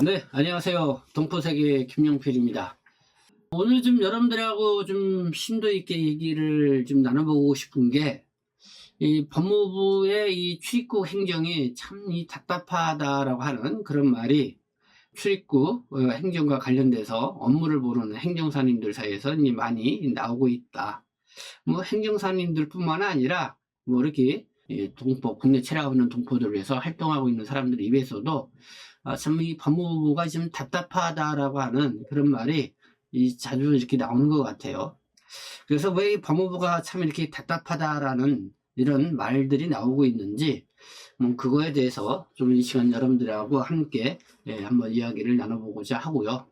네, 안녕하세요. 동포세계 김영필입니다. 오늘 좀 여러분들하고 좀 심도 있게 얘기를 좀 나눠보고 싶은 게, 이 법무부의 이 출입국 행정이 참 이 답답하다라고 하는 그런 말이 출입국 어, 행정과 관련돼서 업무를 보는 행정사님들 사이에서 많이 나오고 있다. 뭐 행정사님들 뿐만 아니라 뭐 이렇게 이 동포, 국내 체류하는 동포들을 위해서 활동하고 있는 사람들 입에서도 아, 참 이 법무부가 좀 답답하다라고 하는 그런 말이 이 자주 이렇게 나오는 것 같아요. 그래서 왜 이 법무부가 참 이렇게 답답하다라는 이런 말들이 나오고 있는지 뭐 그거에 대해서 좀 이 시간 여러분들하고 함께 예, 한번 이야기를 나눠보고자 하고요.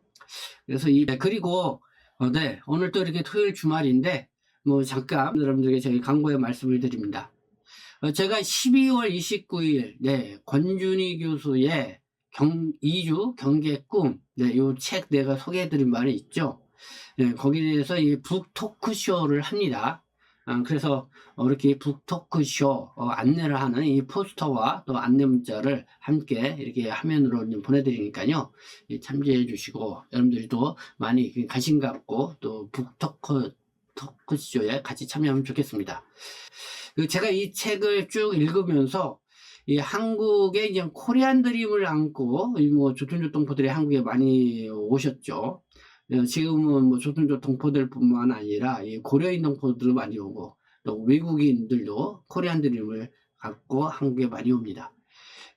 그래서 이 네, 그리고 어, 네 오늘 또 이렇게 토요일 주말인데 뭐 잠깐 여러분들에게 저희 광고의 말씀을 드립니다. 어, 제가 12월 29일 네 권준희 교수의 경, 2주 경계 꿈, 네, 요 책 내가 소개해드린 말이 있죠. 네, 거기에 대해서 이 북토크쇼를 합니다. 아, 그래서 어, 이렇게 북토크쇼 어, 안내를 하는 이 포스터와 또 안내 문자를 함께 이렇게 화면으로 좀 보내드리니까요. 예, 참조해 주시고 여러분들도 많이 그 관심 갖고 또 북토크 토크쇼에 같이 참여하면 좋겠습니다. 그 제가 이 책을 쭉 읽으면서 이 한국의 이제 코리안 드림을 안고 이뭐 조선족 동포들이 한국에 많이 오셨죠. 어, 지금은 뭐 조선족 동포들뿐만 아니라 이 고려인 동포들도 많이 오고 또 외국인들도 코리안 드림을 갖고 한국에 많이 옵니다.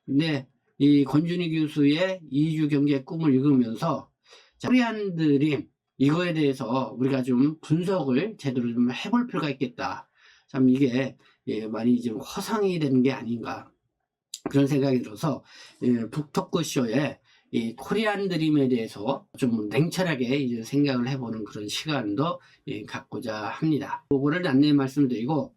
근데 이 권준희 교수의 이주 경제 꿈을 읽으면서 자, 코리안 드림 이거에 대해서 우리가 좀 분석을 제대로 좀 해볼 필요가 있겠다. 참 이게 예, 많이 좀 허상이 되는 게 아닌가. 그런 생각이 들어서 예, 북토크쇼에 이 코리안 드림에 대해서 좀 냉철하게 이제 생각을 해보는 그런 시간도 예, 갖고자 합니다. 그거를 안내 말씀드리고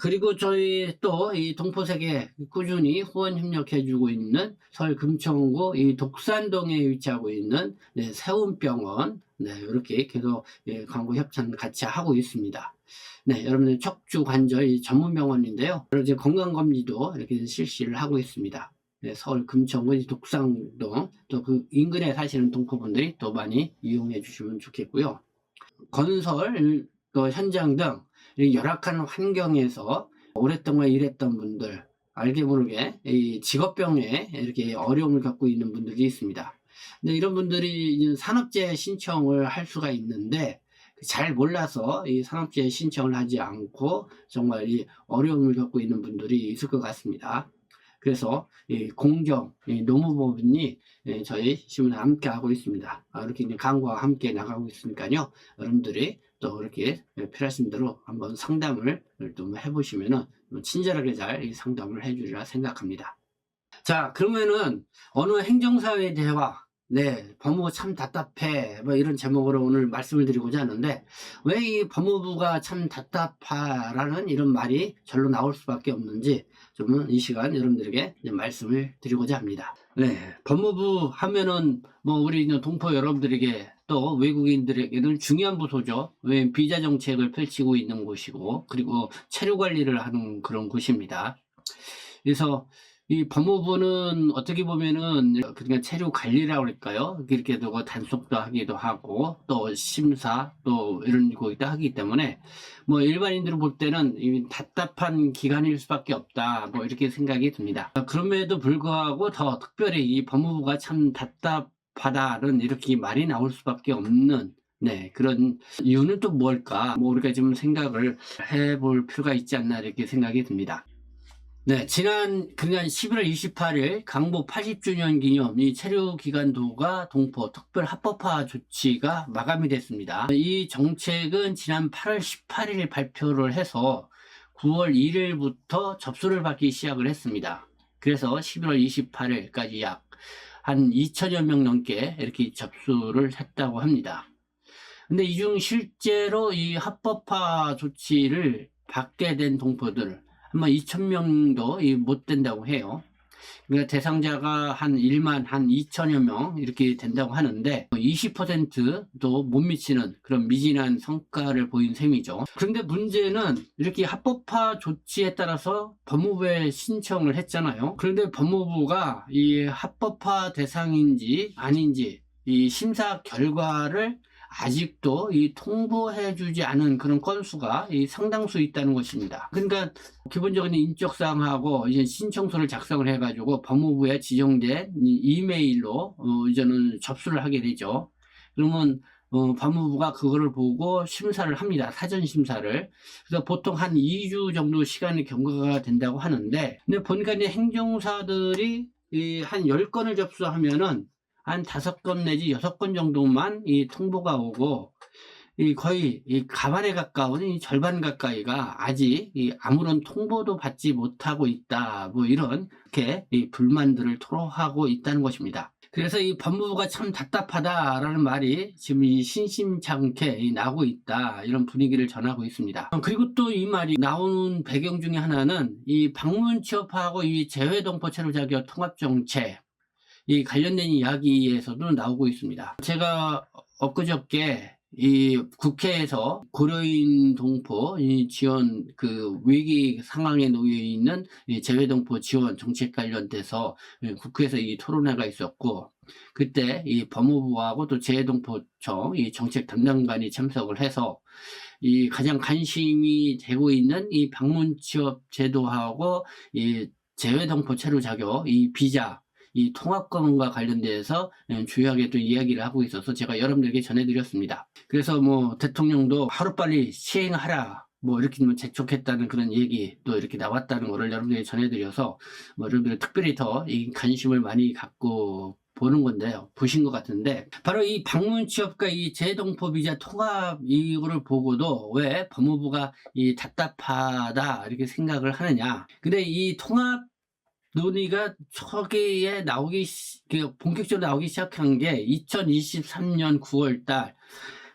그리고 저희 또 이 동포세계 꾸준히 후원 협력해주고 있는 서울 금천구 이 독산동에 위치하고 있는 네, 세운병원 네, 이렇게 계속 예, 광고 협찬 같이 하고 있습니다. 네, 여러분들 척추 관절 이 전문 병원인데요. 이제 건강 검진도 이렇게 실시를 하고 있습니다. 네, 서울 금천구 이 독산동 또 그 인근에 사시는 동포분들이 또 많이 이용해 주시면 좋겠고요. 건설 또 현장 등이 열악한 환경에서 오랫동안 일했던 분들 알게 모르게 이 직업병에 이렇게 어려움을 갖고 있는 분들이 있습니다. 근데 이런 분들이 산업재해 신청을 할 수가 있는데 잘 몰라서 이 산업재해 신청을 하지 않고 정말 이 어려움을 겪고 있는 분들이 있을 것 같습니다. 그래서 이 공정, 이 노무법인이 예, 저희 신문에 함께 하고 있습니다. 아, 이렇게 이제 강과와 함께 나가고 있으니까요. 여러분들이 또 이렇게 필요하신 대로 한번 상담을 좀 해보시면은 친절하게 잘이 상담을 해주리라 생각합니다. 자, 그러면은 어느 행정사회 대화, 네, 법무부 참 답답해. 뭐 이런 제목으로 오늘 말씀을 드리고자 하는데, 왜 이 법무부가 참 답답하라는 이런 말이 절로 나올 수밖에 없는지, 좀 이 시간 여러분들에게 말씀을 드리고자 합니다. 네, 법무부 하면은 뭐 우리 동포 여러분들에게 또 외국인들에게는 중요한 부서죠. 왜 비자 정책을 펼치고 있는 곳이고, 그리고 체류 관리를 하는 그런 곳입니다. 그래서 이 법무부는 어떻게 보면은 그러니까 체류 관리라고 할까요? 이렇게 되고 단속도 하기도 하고 또 심사 또 이런 거기도 하기 때문에 뭐 일반인들은 볼 때는 이 답답한 기관일 수밖에 없다 뭐 이렇게 생각이 듭니다. 그럼에도 불구하고 더 특별히 이 법무부가 참 답답하다는 이렇게 말이 나올 수밖에 없는 네, 그런 이유는 또 뭘까? 뭐 우리가 좀 생각을 해볼 필요가 있지 않나 이렇게 생각이 듭니다. 네, 지난 그냥 11월 28일 강보 80주년 기념 이 체류 기간도가 동포 특별 합법화 조치가 마감이 됐습니다. 이 정책은 지난 8월 18일 발표를 해서 9월 1일부터 접수를 받기 시작을 했습니다. 그래서 11월 28일까지 약 한 2천여 명 넘게 이렇게 접수를 했다고 합니다. 근데 이 중 실제로 이 합법화 조치를 받게 된 동포들 아마 2천 명도 못 된다고 해요. 그러니까 대상자가 한 1만 한 2천여 명 이렇게 된다고 하는데 20%도 못 미치는 그런 미진한 성과를 보인 셈이죠. 그런데 문제는 이렇게 합법화 조치에 따라서 법무부에 신청을 했잖아요. 그런데 법무부가 이 합법화 대상인지 아닌지 이 심사 결과를 아직도 이 통보해주지 않은 그런 건수가 이 상당수 있다는 것입니다. 그러니까 기본적인 인적 사항하고 이제 신청서를 작성을 해가지고 법무부에 지정된 이 이메일로 어, 이제는 접수를 하게 되죠. 그러면 어, 법무부가 그거를 보고 심사를 합니다. 사전 심사를. 그래서 보통 한 2주 정도 시간이 경과가 된다고 하는데, 근데 보니까 이제 행정사들이 이 한 10건을 접수하면은 한 다섯 건 내지 여섯 건 정도만 이 통보가 오고 이 거의 이 가반에 가까운 이 절반 가까이가 아직 이 아무런 통보도 받지 못하고 있다. 뭐 이런 이렇게 이 불만들을 토로하고 있다는 것입니다. 그래서 이 법무부가 참 답답하다라는 말이 지금 이 신심찮게 이 나오고 있다 이런 분위기를 전하고 있습니다. 어, 그리고 또 이 말이 나오는 배경 중에 하나는 이 방문 취업하고 이 재외동포 체류 자격 통합 정책 이 관련된 이야기에서도 나오고 있습니다. 제가 엊그저께 이 국회에서 고려인 동포 이 지원 그 위기 상황에 놓여 있는 이 재외 동포 지원 정책 관련돼서 이 국회에서 이 토론회가 있었고 그때 이 법무부하고 또 재외 동포청 이 정책 담당관이 참석을 해서 이 가장 관심이 되고 있는 이 방문 취업 제도하고 이 재외 동포 체류 자격 이 비자 이 통합권과 관련돼서 예, 주요하게 또 이야기를 하고 있어서 제가 여러분들에게 전해드렸습니다. 그래서 뭐 대통령도 하루빨리 시행하라 뭐 이렇게 뭐 재촉했다는 그런 얘기 또 이렇게 나왔다는 거를 여러분들에게 전해드려서 뭐 여러분들 특별히 더 이 관심을 많이 갖고 보는 건데요. 보신 것 같은데 바로 이 방문 취업과 이 재동포 비자 통합 이거를 보고도 왜 법무부가 이 답답하다 이렇게 생각을 하느냐. 근데 이 통합 논의가 초기에 나오기 시- 그 본격적으로 나오기 시작한 게 2023년 9월 달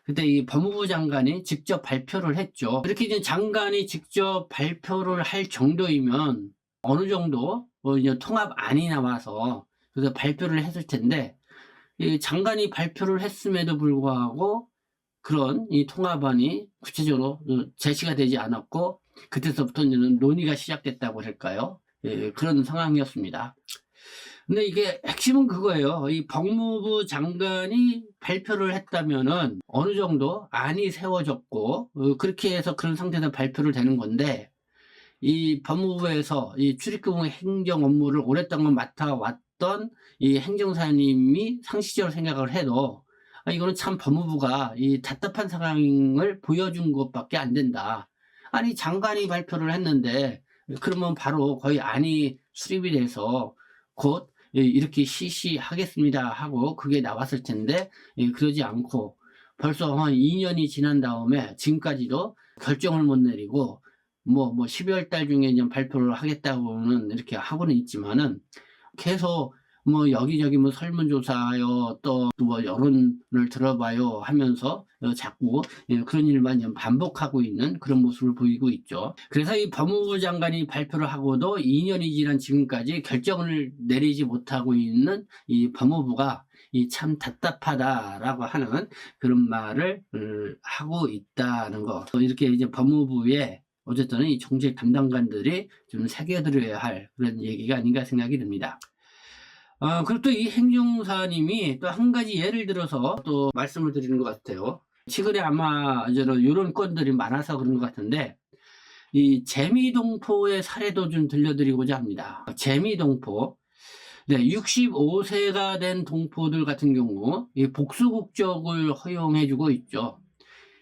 그때 이 법무부 장관이 직접 발표를 했죠. 이렇게 이제 장관이 직접 발표를 할 정도이면 어느 정도 뭐 이제 통합안이 나와서 그래서 발표를 했을 텐데 이 장관이 발표를 했음에도 불구하고 그런 이 통합안이 구체적으로 어, 제시가 되지 않았고 그때서부터 이제 논의가 시작됐다고 할까요? 예, 그런 상황이었습니다. 근데 이게 핵심은 그거예요. 이 법무부 장관이 발표를 했다면은 어느 정도 안이 세워졌고 어, 그렇게 해서 그런 상태에서 발표를 되는 건데 이 법무부에서 이 출입국 행정 업무를 오랫동안 맡아왔던 이 행정사님이 상시적으로 생각을 해도 아, 이거는 참 법무부가 이 답답한 상황을 보여준 것밖에 안 된다. 아니 장관이 발표를 했는데 그러면 바로 거의 안이 수립이 돼서 곧 예, 이렇게 시시하겠습니다 하고 그게 나왔을 텐데 예, 그러지 않고 벌써 한 2년이 지난 다음에 지금까지도 결정을 못 내리고 뭐, 뭐 12월 달 중에 이제 발표를 하겠다고는 이렇게 하고는 있지만은 계속 뭐 여기저기 뭐 설문조사요 또 뭐 여론을 들어봐요 하면서 어, 자꾸 예, 그런 일만 좀 반복하고 있는 그런 모습을 보이고 있죠. 그래서 이 법무부 장관이 발표를 하고도 2년이 지난 지금까지 결정을 내리지 못하고 있는 이 법무부가 이 참 답답하다라고 하는 그런 말을 음, 하고 있다는 거. 또 이렇게 이제 법무부에 어쨌든 이 정책 담당관들이 좀 새겨들어야 할 그런 얘기가 아닌가 생각이 듭니다. 어, 그리고 또 이 행정사님이 또 한 가지 예를 들어서 또 말씀을 드리는 것 같아요. 최근에 아마 저는 이런 건들이 많아서 그런 것 같은데, 이 재미동포의 사례도 좀 들려드리고자 합니다. 재미동포. 네, 65세가 된 동포들 같은 경우, 이 복수국적을 허용해주고 있죠.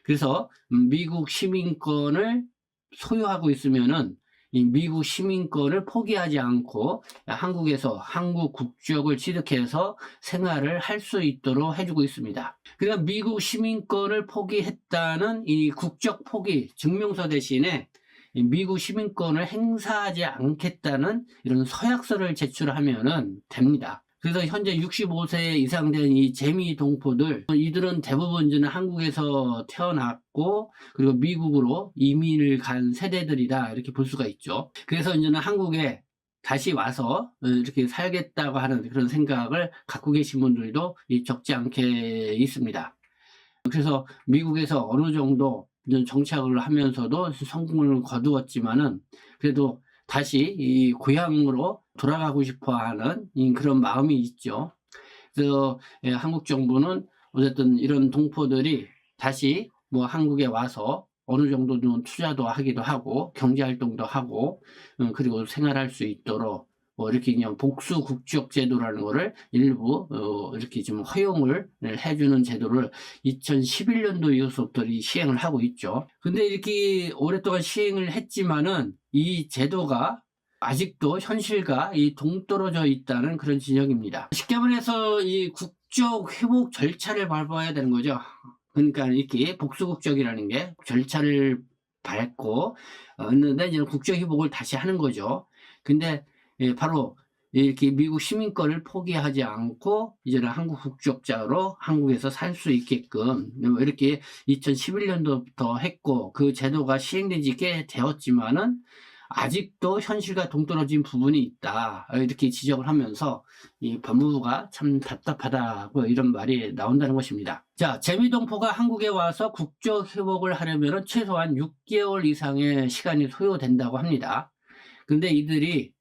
그래서 음, 미국 시민권을 소유하고 있으면은 이 미국 시민권을 포기하지 않고 한국에서 한국 국적을 취득해서 생활을 할 수 있도록 해주고 있습니다. 그러니까 미국 시민권을 포기했다는 이 국적 포기 증명서 대신에 이 미국 시민권을 행사하지 않겠다는 이런 서약서를 제출하면은 됩니다. 그래서 현재 65세 이상 된 이 재미 동포들, 이들은 대부분 이제는 한국에서 태어났고, 그리고 미국으로 이민을 간 세대들이다, 이렇게 볼 수가 있죠. 그래서 이제는 한국에 다시 와서 어, 이렇게 살겠다고 하는 그런 생각을 갖고 계신 분들도 이 적지 않게 있습니다. 그래서 미국에서 어느 정도 정착을 하면서도 성공을 거두었지만은 그래도 다시 이 고향으로 돌아가고 싶어 하는 이 그런 마음이 있죠. 그래서 예, 한국 정부는 어쨌든 이런 동포들이 다시 뭐 한국에 와서 어느 정도는 투자도 하기도 하고 경제 활동도 하고 어, 그리고 생활할 수 있도록 뭐 이렇게 그냥 복수 국적 제도라는 거를 일부 어, 이렇게 좀 허용을 해주는 제도를 2011년도 이후부터 이 시행을 하고 있죠. 근데 이렇게 오랫동안 시행을 했지만은 이 제도가 아직도 현실과 이 동떨어져 있다는 그런 지적입니다. 쉽게 말해서 이 국적 회복 절차를 밟아야 되는 거죠. 그러니까 이렇게 복수국적이라는 게 절차를 밟고 얻는데 이제 국적 회복을 다시 하는 거죠. 근데 예, 바로 이렇게 미국 시민권을 포기하지 않고 이제는 한국 국적자로 한국에서 살 수 있게끔 이렇게 2011년도부터 했고 그 제도가 시행된 지 꽤 되었지만은 아직도 현실과 동떨어진 부분이 있다. 이렇게 지적을 하면서 이 법무부가 참 답답하다고 이런 말이 나온다는 것입니다. 자, 재미동포가 한국에 와서 국적 회복을 하려면 최소한 6개월 이상의 시간이 소요된다고 합니다. 근데 이들이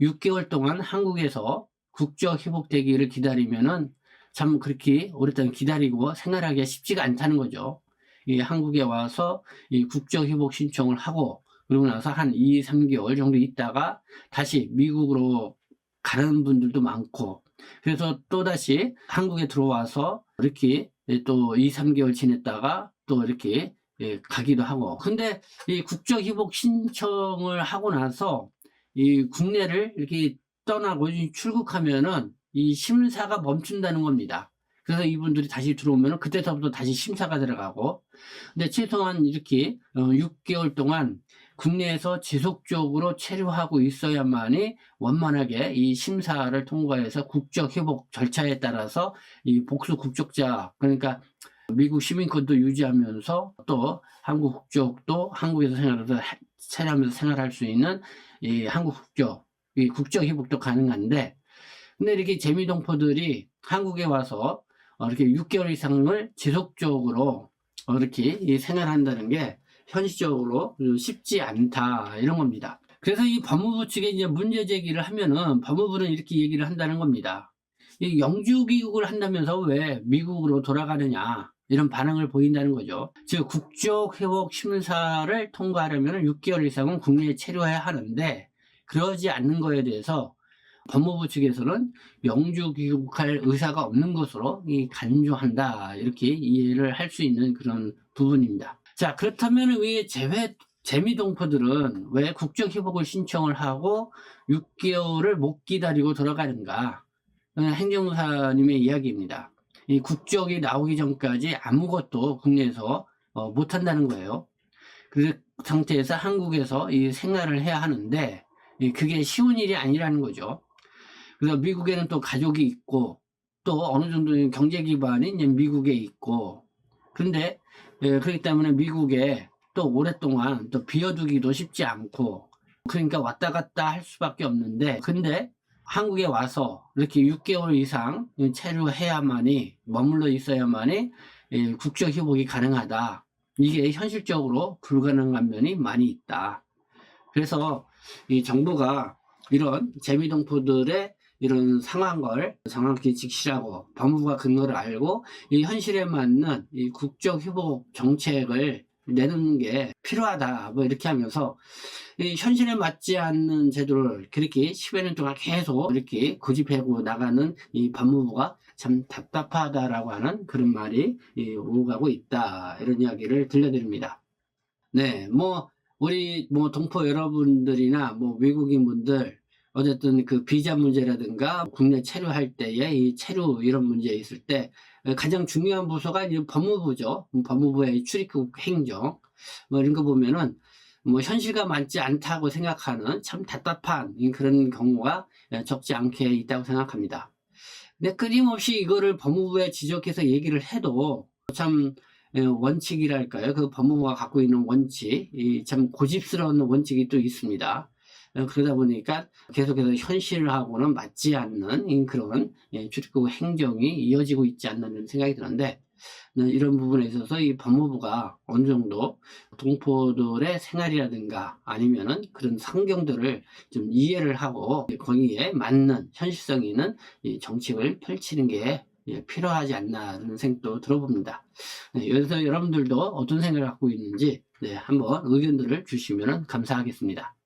6개월 동안 한국에서 국적 회복되기를 기다리면은 참 그렇게 오랫동안 기다리고 생활하기가 쉽지가 않다는 거죠. 이 한국에 와서 이 국적 회복 신청을 하고 그러고 나서 한 2, 3개월 정도 있다가 다시 미국으로 가는 분들도 많고 그래서 또다시 한국에 들어와서 이렇게 또 2, 3개월 지냈다가 또 이렇게 예, 가기도 하고 근데 이 국적 회복 신청을 하고 나서 이 국내를 이렇게 떠나고 출국하면은 이 심사가 멈춘다는 겁니다. 그래서 이분들이 다시 들어오면 그때서부터 다시 심사가 들어가고 근데 최소한 이렇게 6개월 동안 국내에서 지속적으로 체류하고 있어야만이 원만하게 이 심사를 통과해서 국적 회복 절차에 따라서 이 복수 국적자 그러니까 미국 시민권도 유지하면서 또 한국 국적도 한국에서 생활해서 체류하면서 생활할 수 있는 이 한국 국적 이 국적 회복도 가능한데 근데 이렇게 재미동포들이 한국에 와서 어, 이렇게 6개월 이상을 지속적으로 어, 이렇게 생활한다는 게 현실적으로 쉽지 않다 이런 겁니다. 그래서 이 법무부 측에 이제 문제 제기를 하면은 법무부는 이렇게 얘기를 한다는 겁니다. 이 영주 귀국을 한다면서 왜 미국으로 돌아가느냐 이런 반응을 보인다는 거죠. 즉 국적 회복 심사를 통과하려면 6개월 이상은 국내에 체류해야 하는데 그러지 않는 거에 대해서 법무부 측에서는 영주 귀국할 의사가 없는 것으로 이 간주한다 이렇게 이해를 할 수 있는 그런 부분입니다. 자 그렇다면 왜 재회 재미동포들은 왜 국적 회복을 신청을 하고 6개월을 못 기다리고 돌아가는가? 행정사님의 이야기입니다. 이 국적이 나오기 전까지 아무것도 국내에서 어, 못 한다는 거예요. 그 상태에서 한국에서 이 생활을 해야 하는데 그게 쉬운 일이 아니라는 거죠. 그래서 미국에는 또 가족이 있고 또 어느 정도 경제 기반이 이제 미국에 있고 그런데 예, 그렇기 때문에 미국에 또 오랫동안 또 비워두기도 쉽지 않고 그러니까 왔다 갔다 할 수밖에 없는데 근데 한국에 와서 이렇게 6개월 이상 체류해야만이 머물러 있어야만이 예, 국적 회복이 가능하다. 이게 현실적으로 불가능한 면이 많이 있다. 그래서 이 정부가 이런 재미동포들의 이런 상황을 정확히 직시하고 법무부가 근거를 알고 이 현실에 맞는 이 국적 회복 정책을 내는 게 필요하다 뭐 이렇게 하면서 이 현실에 맞지 않는 제도를 그렇게 10여 년 동안 계속 이렇게 고집하고 나가는 이 법무부가 참 답답하다라고 하는 그런 말이 오가고 있다 이런 이야기를 들려드립니다. 네, 뭐 우리 뭐 동포 여러분들이나 뭐 외국인 분들 어쨌든 그 비자 문제라든가 국내 체류할 때에 이 체류 이런 문제 있을 때 가장 중요한 부서가 이제 법무부죠. 법무부의 출입국 행정 뭐 이런 거 보면은 뭐 현실과 맞지 않다고 생각하는 참 답답한 그런 경우가 적지 않게 있다고 생각합니다. 근데 끊임없이 이거를 법무부에 지적해서 얘기를 해도 참 원칙이랄까요? 그 법무부가 갖고 있는 원칙, 참 고집스러운 원칙이 또 있습니다. 어, 그러다 보니까 계속해서 현실하고는 맞지 않는 이 그런 예, 출입국 행정이 이어지고 있지 않나 는 생각이 드는데 네, 이런 부분에 있어서 이 법무부가 어느 정도 동포들의 생활이라든가 아니면은 그런 상경들을 좀 이해를 하고 거기에 맞는 현실성 있는 이 정책을 펼치는 게 예, 필요하지 않나라는 생각도 들어봅니다. 네, 여기서 여러분들도 어떤 생각을 갖고 있는지 네, 한번 의견들을 주시면 감사하겠습니다.